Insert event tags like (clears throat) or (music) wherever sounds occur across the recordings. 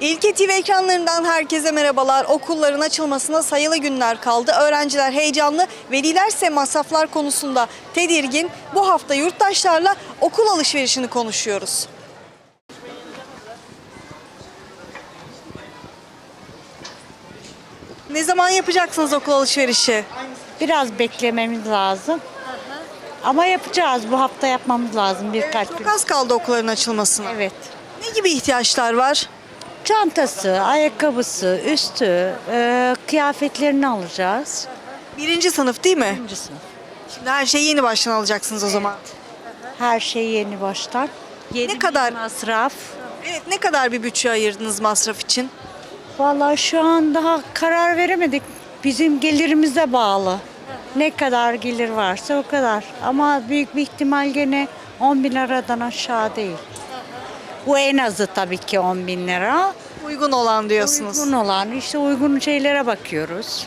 İlke TV ekranlarından herkese merhabalar. Okulların açılmasına sayılı günler kaldı. Öğrenciler heyecanlı, veliler ise masraflar konusunda tedirgin. Bu hafta yurttaşlarla okul alışverişini konuşuyoruz. Ne zaman yapacaksınız okul alışverişi? Biraz beklememiz lazım. Ama yapacağız. Bu hafta yapmamız lazım birkaç gün. Çok az kaldı okulların açılmasına. Evet. Ne gibi ihtiyaçlar var? Çantası, ayakkabısı, üstü, e, kıyafetlerini alacağız. Birinci sınıf değil mi? Birinci sınıf. Şimdi her şeyi yeni baştan alacaksınız o zaman. Her şey yeni baştan. Yeni bir kadar? masraf? Evet ne kadar bir bütçe ayırdınız masraf için? Vallahi şu an daha karar veremedik. Bizim gelirimize bağlı. Ne kadar gelir varsa o kadar. Ama büyük bir ihtimal gene 10 bin liradan aşağı değil. Bu en azı tabii ki 10 bin lira. Uygun olan diyorsunuz. Uygun olan işte uygun şeylere bakıyoruz.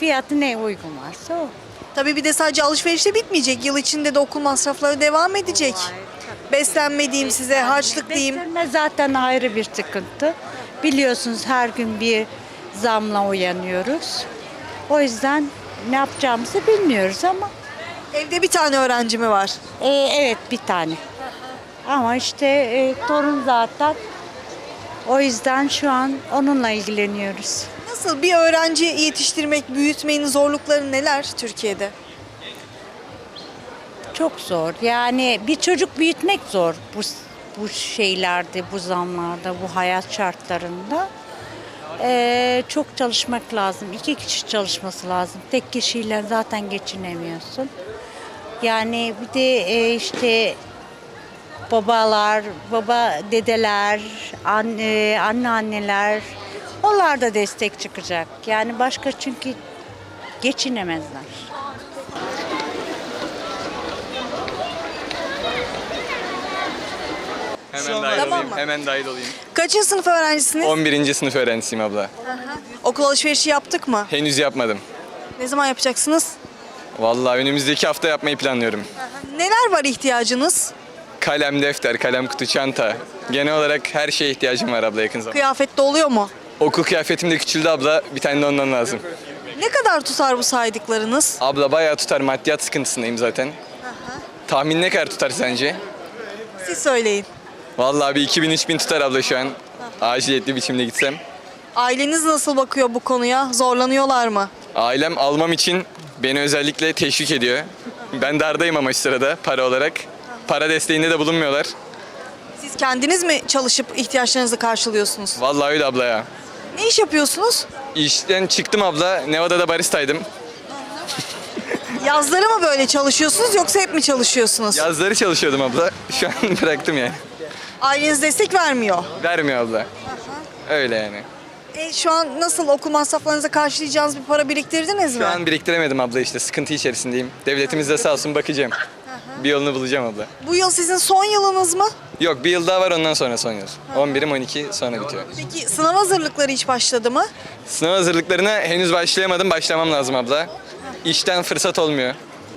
Fiyatı ne uygun varsa o. Tabii bir de sadece alışverişte bitmeyecek. Yıl içinde de okul masrafları devam edecek. Beslenme diyeyim size, harçlık diyeyim. Beslenme zaten ayrı bir sıkıntı. Biliyorsunuz her gün bir zamla uyanıyoruz. O yüzden ne yapacağımızı bilmiyoruz ama Evde bir tane öğrenci mi var? e, evet bir tane. Ama işte e, torun zaten. O yüzden şu an onunla ilgileniyoruz. Nasıl bir öğrenci yetiştirmek, büyütmenin zorlukları neler Türkiye'de? Çok zor. Yani bir çocuk büyütmek zor bu bu şeylerde, bu zamlarda, bu hayat şartlarında. Ee, çok çalışmak lazım. İki kişi çalışması lazım. Tek kişiyle zaten geçinemiyorsun. Yani bir de e, işte babalar, baba dedeler, anne, anneanneler onlar da destek çıkacak. Yani başka çünkü geçinemezler. Hemen dahil Tamam olayım. mı? Hemen dahil olayım. Kaçıncı sınıf öğrencisiniz? 11. sınıf öğrencisiyim abla. Okul alışverişi yaptık mı? Henüz yapmadım. Ne zaman yapacaksınız? Vallahi önümüzdeki hafta yapmayı planlıyorum. Neler var ihtiyacınız? Kalem, defter, kalem kutu, çanta. Genel olarak her şeye ihtiyacım var abla yakın zamanda. Kıyafette oluyor mu? Okul kıyafetim de küçüldü abla. Bir tane de ondan lazım. Ne kadar tutar bu saydıklarınız? Abla bayağı tutar. Maddiyat sıkıntısındayım zaten. Tahmin ne kadar tutar sence? Siz söyleyin. Vallahi bir 2000-3000 tutar abla şu an. Aciliyetli biçimde gitsem. Aileniz nasıl bakıyor bu konuya? Zorlanıyorlar mı? Ailem almam için beni özellikle teşvik ediyor. Ben dardayım ama şu sırada para olarak. Para desteğinde de bulunmuyorlar. Siz kendiniz mi çalışıp ihtiyaçlarınızı karşılıyorsunuz? Vallahi öyle abla ya. Ne iş yapıyorsunuz? İşten çıktım abla. Nevada'da baristaydım. (laughs) Yazları mı böyle çalışıyorsunuz yoksa hep mi çalışıyorsunuz? Yazları çalışıyordum abla. Şu an (laughs) bıraktım yani. Aileniz destek vermiyor. Vermiyor abla. Öyle yani. E, şu an nasıl okul masraflarınızı karşılayacağınız bir para biriktirdiniz mi? Şu an biriktiremedim abla işte. Sıkıntı içerisindeyim. Devletimiz de sağ olsun bakacağım. Bir yolunu bulacağım abla. Bu yıl sizin son yılınız mı? Yok bir yıl daha var ondan sonra son yıl. 11'im 12 sonra bitiyor. Peki sınav hazırlıkları hiç başladı mı? Sınav hazırlıklarına henüz başlayamadım. Başlamam lazım abla. İşten fırsat olmuyor.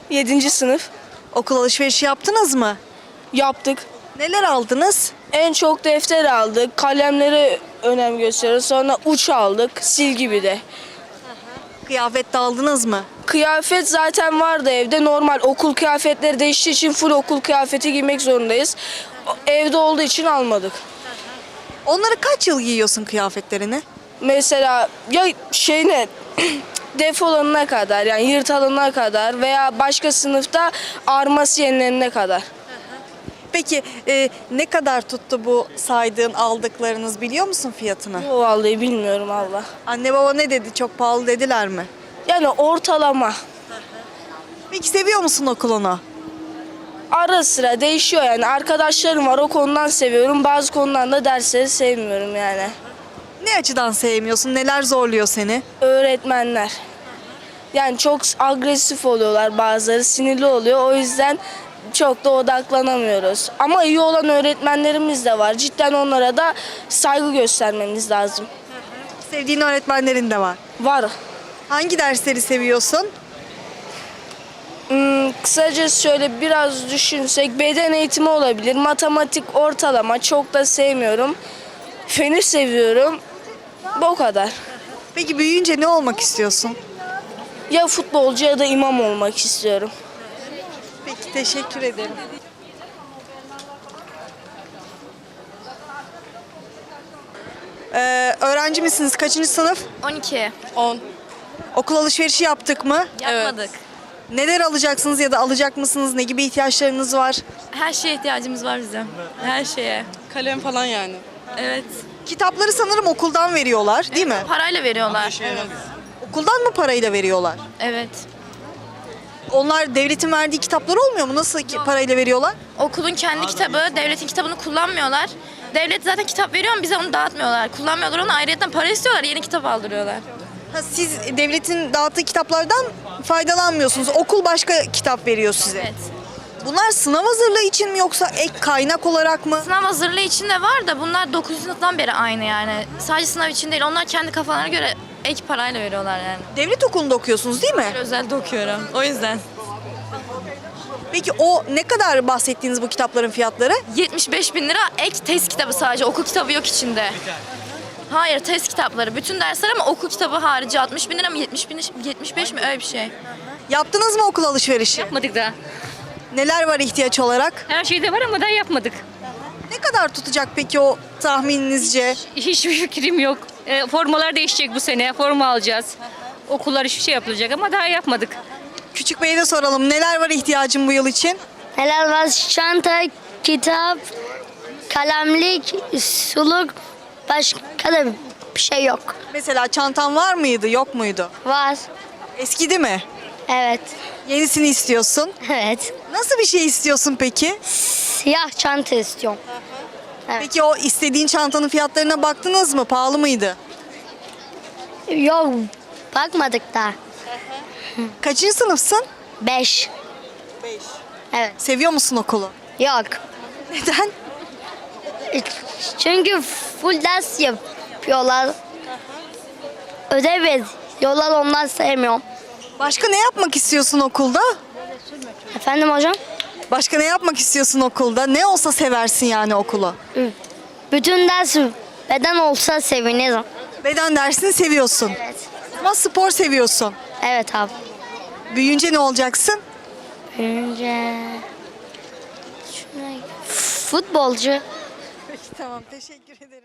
7. sınıf Okul alışverişi yaptınız mı? yaptık. Neler aldınız? En çok defter aldık, kalemlere önem gösteriyoruz. Sonra uç aldık, sil gibi de. Kıyafet de aldınız mı? Kıyafet zaten vardı evde. Normal okul kıyafetleri değiştiği için full okul kıyafeti giymek zorundayız. Evde olduğu için almadık. Onları kaç yıl giyiyorsun kıyafetlerini? Mesela ya şey ne (clears throat) defolanana kadar yani yırtılana kadar veya başka sınıfta arması yenilenene kadar. Peki e, ne kadar tuttu bu saydığın aldıklarınız biliyor musun fiyatını? O vallahi bilmiyorum Allah. Anne baba ne dedi? Çok pahalı dediler mi? Yani ortalama. Peki seviyor musun okulunu? Ara sıra değişiyor yani. Arkadaşlarım var o konudan seviyorum. Bazı konudan da dersleri sevmiyorum yani. Ne açıdan sevmiyorsun? Neler zorluyor seni? Öğretmenler. Yani çok agresif oluyorlar bazıları, sinirli oluyor. O yüzden çok da odaklanamıyoruz. Ama iyi olan öğretmenlerimiz de var. Cidden onlara da saygı göstermemiz lazım. Sevdiğin öğretmenlerin de var. Var. Hangi dersleri seviyorsun? Yani kısaca şöyle biraz düşünsek beden eğitimi olabilir. Matematik ortalama çok da sevmiyorum. Feni seviyorum. Bu kadar. Peki büyüyünce ne olmak istiyorsun? Ya futbolcu ya da imam olmak istiyorum. Teşekkür ederim. Ee, öğrenci misiniz? Kaçıncı sınıf? 12. 10. Okul alışverişi yaptık mı? Yapmadık. Neler alacaksınız ya da alacak mısınız? Ne gibi ihtiyaçlarınız var? Her şeye ihtiyacımız var bizim. Her şeye. Kalem falan yani. Evet. Kitapları sanırım okuldan veriyorlar değil mi? Parayla veriyorlar. Okuldan mı parayla veriyorlar? Evet. Onlar devletin verdiği kitaplar olmuyor mu? Nasıl ki parayla veriyorlar? Okulun kendi kitabı, devletin kitabını kullanmıyorlar. Devlet zaten kitap veriyor ama bize onu dağıtmıyorlar. Kullanmıyorlar onu ayrıca para istiyorlar, yeni kitap aldırıyorlar. Ha, siz devletin dağıttığı kitaplardan faydalanmıyorsunuz. Okul başka kitap veriyor size. Evet. Bunlar sınav hazırlığı için mi yoksa ek kaynak olarak mı? Sınav hazırlığı için de var da bunlar 9. sınıftan beri aynı yani. Sadece sınav için değil, onlar kendi kafalarına göre ek parayla veriyorlar yani. Devlet okulunda okuyorsunuz değil mi? Özelde okuyorum. O yüzden. Peki o ne kadar bahsettiğiniz bu kitapların fiyatları? 75 bin lira ek test kitabı sadece. Okul kitabı yok içinde. Hayır test kitapları. Bütün dersler ama okul kitabı harici 60 bin lira mı 70 bin, 75 mi öyle bir şey. Yaptınız mı okul alışverişi? Yapmadık daha. Neler var ihtiyaç olarak? Her şeyde var ama daha yapmadık. Ne kadar tutacak peki o tahmininizce? Hiçbir fikrim yok. E, formalar değişecek bu sene. Forma alacağız. Okullar hiçbir şey yapılacak ama daha yapmadık. Küçük Bey'e de soralım. Neler var ihtiyacın bu yıl için? Neler var? Çanta, kitap, kalemlik, suluk, başka da bir şey yok. Mesela çantan var mıydı, yok muydu? Var. Eskidi mi? Evet. Yenisini istiyorsun. Evet. Nasıl bir şey istiyorsun peki? Siyah çanta istiyorum. Peki o istediğin çantanın fiyatlarına baktınız mı? Pahalı mıydı? Yok. Bakmadık da. Kaçıncı sınıfsın? Beş. Evet. Seviyor musun okulu? Yok. Neden? Çünkü full ders yapıyorlar. Ödev veriyorlar ondan sevmiyorum. Başka ne yapmak istiyorsun okulda? Efendim hocam? Başka ne yapmak istiyorsun okulda? Ne olsa seversin yani okulu. Bütün ders beden olsa sevinirim. Beden dersini seviyorsun. Evet. Ama spor seviyorsun. Evet abi. Büyüyünce ne olacaksın? Önce Şuna... futbolcu. Tamam teşekkür ederim.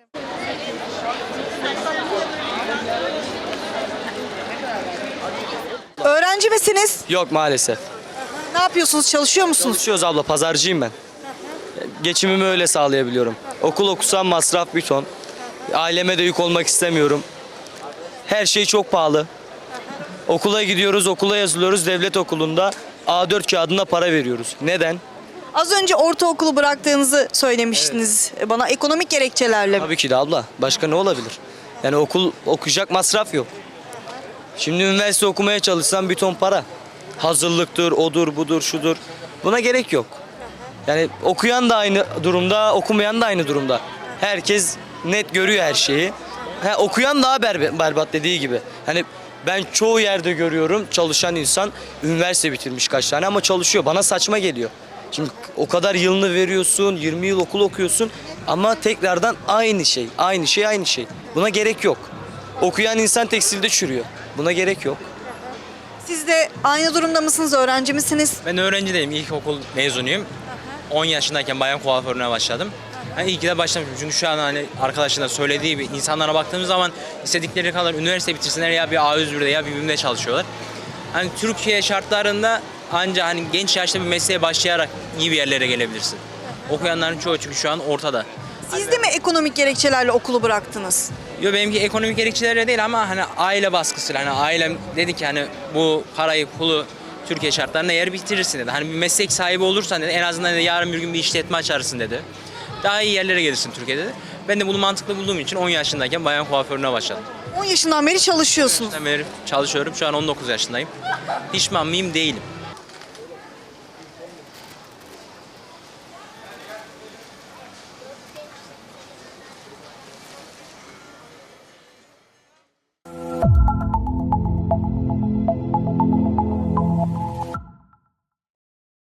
Öğrenci misiniz? Yok maalesef. Ne yapıyorsunuz? Çalışıyor musunuz? Çalışıyoruz abla, pazarcıyım ben. Geçimimi öyle sağlayabiliyorum. Okul okusam masraf bir ton. Aileme de yük olmak istemiyorum. Her şey çok pahalı. Okula gidiyoruz, okula yazılıyoruz. Devlet okulunda A4 kağıdına para veriyoruz. Neden? Az önce ortaokulu bıraktığınızı söylemiştiniz bana ekonomik gerekçelerle. Tabii ki de abla. Başka ne olabilir? Yani okul okuyacak masraf yok. Şimdi üniversite okumaya çalışsam bir ton para. Hazırlıktır, odur, budur, şudur. Buna gerek yok. Yani okuyan da aynı durumda, okumayan da aynı durumda. Herkes net görüyor her şeyi. Ha, okuyan daha berbe- berbat dediği gibi. Hani ben çoğu yerde görüyorum çalışan insan üniversite bitirmiş kaç tane ama çalışıyor. Bana saçma geliyor. Şimdi o kadar yılını veriyorsun, 20 yıl okul okuyorsun ama tekrardan aynı şey, aynı şey, aynı şey. Buna gerek yok. Okuyan insan tekstilde çürüyor. Buna gerek yok. Siz de aynı durumda mısınız? Öğrenci misiniz? Ben öğrenci değilim. İlkokul mezunuyum. 10 yaşındayken bayan kuaförüne başladım. Yani iyi ki de başlamışım. Çünkü şu an hani arkadaşın da söylediği gibi insanlara baktığımız zaman istedikleri kadar üniversite bitirsinler ya bir A101'de ya bir BİM'de çalışıyorlar. Hani Türkiye şartlarında anca hani genç yaşta bir mesleğe başlayarak iyi bir yerlere gelebilirsin. Okuyanların çoğu çünkü şu an ortada. Siz de mi ekonomik gerekçelerle okulu bıraktınız? Yo benimki ekonomik gerekçelerle değil ama hani aile baskısıyla hani ailem dedi ki hani bu parayı pulu Türkiye şartlarında eğer bitirirsin dedi. Hani bir meslek sahibi olursan dedi en azından dedi, yarın bir gün bir işletme açarsın dedi. Daha iyi yerlere gelirsin Türkiye'de dedi. Ben de bunu mantıklı bulduğum için 10 yaşındayken bayan kuaförüne başladım. 10 yaşından beri çalışıyorsunuz. Ben beri çalışıyorum. Şu an 19 yaşındayım. Pişman mıyım? Değilim.